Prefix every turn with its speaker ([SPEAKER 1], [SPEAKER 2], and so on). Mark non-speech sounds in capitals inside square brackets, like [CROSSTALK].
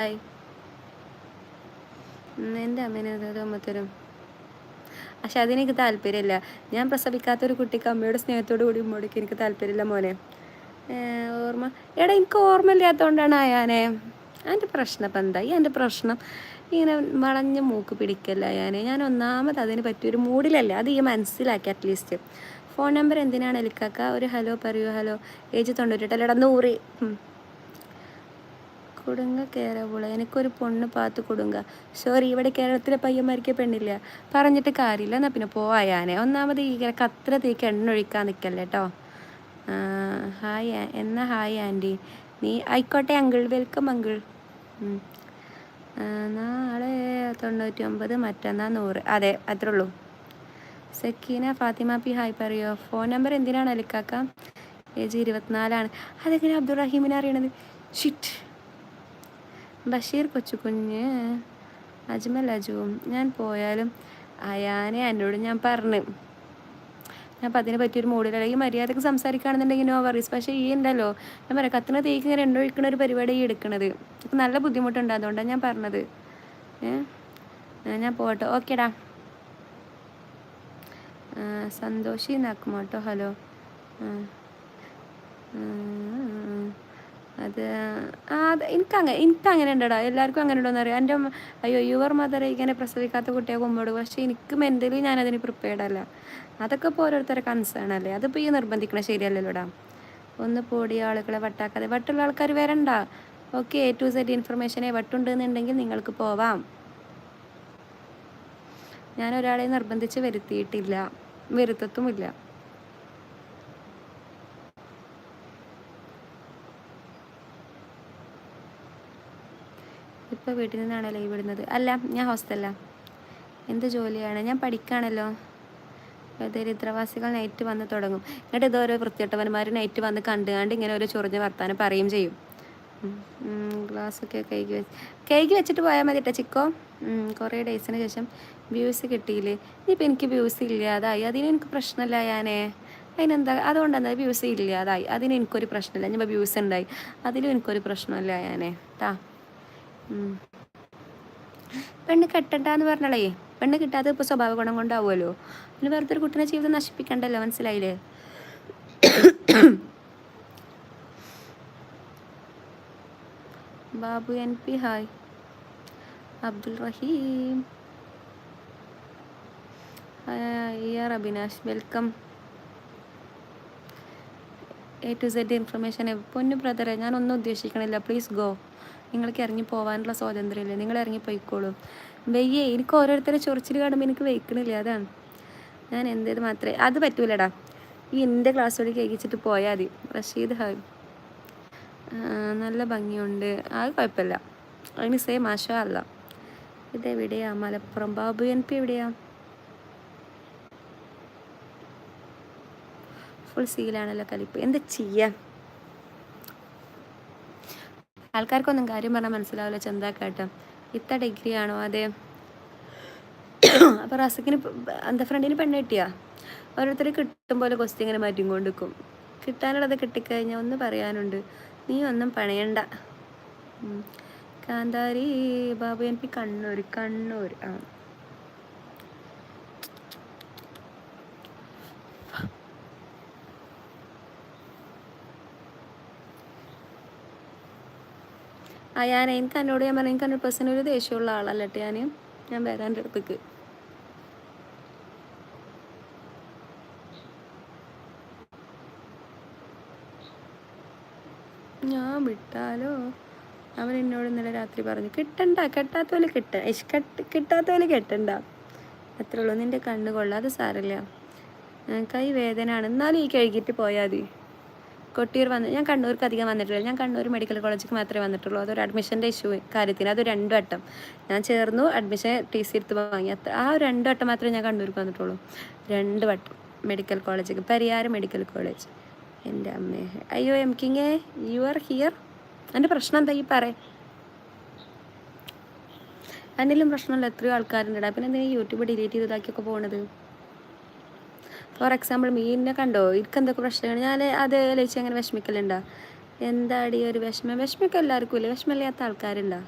[SPEAKER 1] Hi. എന്റെ അമ്മേനെ അമ്മത്തരും? പക്ഷെ അതെനിക്ക് താല്പര്യമില്ല. ഞാൻ പ്രസവിക്കാത്തൊരു കുട്ടിക്ക് അമ്മയുടെ സ്നേഹത്തോടു കൂടി ഉമ്മോടിക്ക് എനിക്ക് താല്പര്യമില്ല മോനെ. ഓർമ്മ. എടാ എനിക്ക് ഓർമ്മയില്ലാത്തതുകൊണ്ടാണ് അയാനെ. എന്റെ പ്രശ്നം ഇപ്പം എന്താ? ഈ എന്റെ പ്രശ്നം ഇങ്ങനെ വളഞ്ഞ മൂക്ക് പിടിക്കല്ല അയാനെ? ഞാൻ ഒന്നാമത് അതിന് പറ്റിയൊരു മൂഡിലല്ല? അത് ഈ മനസ്സിലാക്കി അറ്റ്ലീസ്റ്റ് ഫോൺ നമ്പർ എന്തിനാണ് എലിക്കാക്ക? ഒരു ഹലോ പറയൂ ഹലോ ഏജ് തൊണ്ണൂറ്റെട്ടല്ലടാ നൂറ്. കൊടുങ്ക കേരവുള എനിക്കൊരു പൊണ്ണ് പാത്ത് കൊടുങ്ക സോറി ഇവിടെ കേരളത്തിലെ പയ്യന്മാർക്ക് പെണ്ണില്ല. പറഞ്ഞിട്ട് കാര്യമില്ല. എന്നാൽ പിന്നെ പോയാനെ ഒന്നാമത് ഈ കത്ര തീക്ക് എണ്ണ ഒഴിക്കാൻ നിൽക്കല്ലേ കേട്ടോ ഹായ് എന്നാ ഹായ് ആന്റി. നീ ആയിക്കോട്ടെ അങ്കിൾ. Welcome uncle. നാളെ തൊണ്ണൂറ്റി ഒമ്പത് മറ്റന്നാ നൂറ്. അതെ അത്രേ ഉള്ളൂ. സക്കീന ഫാത്തിമ പി ഹായ് പറയോ? ഫോൺ നമ്പർ എന്തിനാണ് അലിക്കാക്ക? ഏജ് ഇരുപത്തിനാലാണ്. അതെങ്ങനെ അബ്ദുറഹീമിനെ അറിയണത്? ഷിറ്റ് ബഷീർ കൊച്ചുകുഞ്ഞ്. അജ്മൽ അജുവും ഞാൻ പോയാലും അയാനെ എന്നോട് ഞാൻ പറഞ്ഞു. ഞാൻ അപ്പം അതിനെ പറ്റിയൊരു മൂഡിലല്ല ഈ മര്യാദയ്ക്ക് സംസാരിക്കുകയാണെന്നുണ്ടെങ്കിൽ നോ വറീസ് പക്ഷേ ഈ ഉണ്ടല്ലോ ഞാൻ പറയാം കത്തിന് തേക്ക് ഇങ്ങനെ എണ്ണൊഴിക്കണ ഒരു പരിപാടി ഈ എടുക്കണത്. നല്ല ബുദ്ധിമുട്ടുണ്ട് അതുകൊണ്ടാണ് ഞാൻ പറഞ്ഞത്. ഞാൻ പോകട്ടെ. ഓക്കേടാ സന്തോഷി നാക്കുമോ കേട്ടോ ഹലോ അത് അത് എനിക്കങ്ങനെ എനിക്കങ്ങനെ ഉണ്ടടാ എല്ലാവർക്കും അങ്ങനെ ഉണ്ടോ അറിയാം എന്റെ അയ്യോ യുവർ മദർ ഇങ്ങനെ പ്രസവിക്കാത്ത കുട്ടിയെ കൊമ്പോടും പക്ഷേ എനിക്ക് മെന്റലി ഞാനതിന് പ്രിപ്പയർഡ് അല്ല. അതൊക്കെ ഇപ്പോൾ ഓരോരുത്തരുടെ കൺസേൺ അല്ലേ? അതിപ്പോൾ ഈ നിർബന്ധിക്കണം ശരിയല്ലല്ലോടാ. ഒന്ന് പൊടിയ ആളുകളെ വട്ടാക്കാതെ. വട്ടുള്ള ആൾക്കാർ വരണ്ട. ഓക്കെ എ ടു സെറ്റ് ഇൻഫർമേഷനെ വട്ടുണ്ടെന്നുണ്ടെങ്കിൽ നിങ്ങൾക്ക് പോവാം. ഞാൻ ഒരാളെ നിർബന്ധിച്ച് വരുത്തിയിട്ടില്ല. വരുത്തത്തുമില്ല. ഇപ്പോൾ വീട്ടിൽ നിന്നാണ് ലൈവ് ഇടുന്നത്? അല്ല ഞാൻ ഹോസ്റ്റലിലാണ് എന്ത് ജോലിയാണ്? ഞാൻ പഠിക്കുകയാണല്ലോ ദരിദ്രവാസികൾ നൈറ്റ് വന്ന് തുടങ്ങും. എന്നിട്ട് ഇതോരോ വൃത്തിയട്ടവന്മാർ നൈറ്റ് വന്ന് കണ്ടുകാണ്ട് ഇങ്ങനെ ഒരു ചൊറിഞ്ഞ വർത്താനം പറയും ചെയ്യും. ഗ്ലാസ് ഒക്കെ കൈകി വെച്ച് കൈകി വെച്ചിട്ട് പോയാൽ മതി കേട്ടോ ചിക്കോ. കുറേ ഡേയ്സിന് ശേഷം വ്യൂസ് കിട്ടിയില്ലേ? ഇനിയിപ്പോൾ എനിക്ക് വ്യൂസ് ഇല്ലാതായി. അതിന് എനിക്ക് പ്രശ്നമില്ല ഞാനേ. അതിനെന്താ? അതുകൊണ്ടെന്താ? വ്യൂസ് ഇല്ലാതായി. അതിന് എനിക്കൊരു പ്രശ്നമില്ല. ഞാൻ വ്യൂസ് ഉണ്ടായി. അതിലും എനിക്കൊരു പ്രശ്നമില്ല ഞാനേ. ട്ടാ. പെണ്ണ് കെട്ടണ്ടെന്ന് പറഞ്ഞാലേ പെണ്ണ് കിട്ടാതെ ഇപ്പോൾ സ്വഭാവ ഗുണം കൊണ്ടാവുമല്ലോ. പിന്നെ വെറുതെ ഒരു കുട്ടിനെ ജീവിതം നശിപ്പിക്കണ്ടല്ലോ മനസ്സിലായില്ലേ? [COUGHS] Babu N P hi. Abdul Rahim. Abhinash welcome. A to Z information പൊന്നു ബ്രദറെ ഞാനൊന്നും ഉദ്ദേശിക്കണില്ല പ്ലീസ് ഗോ. നിങ്ങൾക്ക് ഇറങ്ങി പോകാനുള്ള സ്വാതന്ത്ര്യമില്ല? നിങ്ങൾ ഇറങ്ങി പോയിക്കോളൂ. വെയ്യേ എനിക്ക് ഓരോരുത്തരെ ചൊറിച്ചിൽ കാണുമ്പോൾ എനിക്ക് വെയ്ക്കണില്ല? അതാണ്. ഞാൻ എന്തേത് മാത്രമേ അത് പറ്റൂലടാ. ഈ എന്റെ ക്ലാസ്സോട് കേൾക്കിച്ചിട്ട് പോയാൽ മതി. റഷീദ് ഹായ് നല്ല ഭംഗിയുണ്ട്. അത് കുഴപ്പമില്ല. അതിന് സെയിം മാഷ അല്ല ഇതെവിടെയാ? മലപ്പുറം ബാബു എൻ പി എവിടെയാ? ഫുൾ സീലാണല്ലോ കലിപ്പ് എന്താ ചെയ്യാൻ ആൾക്കാർക്കൊന്നും കാര്യം പറഞ്ഞാൽ മനസ്സിലാവില്ല. ചന്താക്കാട്ടം ഇത്ത ഡിഗ്രി ആണോ? അതെ. അപ്പോൾ റസക്കിന് എന്താ ഫ്രണ്ടിന് പെണ്ണ് കിട്ടിയാ? ഓരോരുത്തർ കിട്ടും പോലെ ക്വസ്റ്റ്യൻ ഇങ്ങനെ മാറ്റി കൊണ്ടിരിക്കും കിട്ടാനുള്ളത് കിട്ടിക്കഴിഞ്ഞാൽ ഒന്ന് പറയാനുണ്ട്. നീ ഒന്നും പണയണ്ട. കാന്താരി ബാബു എൻ പി കണ്ണൂർ കണ്ണൂർ ആ. ആ ഞാൻ എനിക്ക് എന്നോട് ഞാൻ പറഞ്ഞു എനിക്ക് ഹൺഡ്രഡ് പെർസെന്റ് ഒരു ദേഷ്യമുള്ള ആളല്ലട്ടെ ഞാൻ ഞാൻ എന്റെ അടുത്തേക്ക്. ഞാൻ വിട്ടാലോ? അവൻ എന്നോട് ഇന്നലെ രാത്രി പറഞ്ഞു കിട്ടണ്ട കെട്ടാത്ത പോലെ കിട്ട കിട്ടാത്ത പോലെ കെട്ടണ്ട. അത്രേ ഉള്ളൂ നിന്റെ കണ്ണ് കൊള്ളാതെ സാരല്ല. കൈ വേദനയാണ് എന്നാലും ഈ കഴുകിയിട്ട് പോയാൽ മതി. കൊട്ടിയൂർ വന്ന് ഞാൻ കണ്ണൂർക്ക് അധികം വന്നിട്ടില്ല. ഞാൻ കണ്ണൂർ മെഡിക്കൽ കോളേജിൽ മാത്രമേ വന്നിട്ടുള്ളൂ. അതൊരു അഡ്മിഷന്റെ ഇഷ്യൂ കാര്യത്തിന്. അത് രണ്ടു വട്ടം. ഞാൻ ചേർന്നു അഡ്മിഷൻ ടി സി എടുത്ത് വാങ്ങി. ആ രണ്ട് വട്ടം മാത്രമേ ഞാൻ കണ്ണൂർക്ക് വന്നിട്ടുള്ളൂ. രണ്ട് വട്ടം. മെഡിക്കൽ കോളേജിലേക്ക്. Pariyaram medical college. എന്റെ അമ്മേ. അയ്യോ എം കിങ്ങേ യു ആർ ഹിയർ എന്റെ പ്രശ്നം എന്താ? ഈ പറ എന്തെങ്കിലും പ്രശ്നമല്ല. എത്രയോ ആൾക്കാരുണ്ട്. പിന്നെ എന്തെങ്കിലും യൂട്യൂബ് ഡിലീറ്റ് ചെയ്തതാക്കിയൊക്കെ പോണത്? ഫോർ എക്സാമ്പിൾ മീനിനെ കണ്ടോ? എനിക്ക് എന്തൊക്കെ പ്രശ്നമാണ്? ഞാൻ അത് ലയിച്ച് അങ്ങനെ വിഷമിക്കലുണ്ടോ. എന്താടി ഒരു വിഷമം? വിഷമമൊക്കെ എല്ലാവർക്കും ഇല്ല? വിഷമമില്ലാത്ത ആൾക്കാരുണ്ടോ?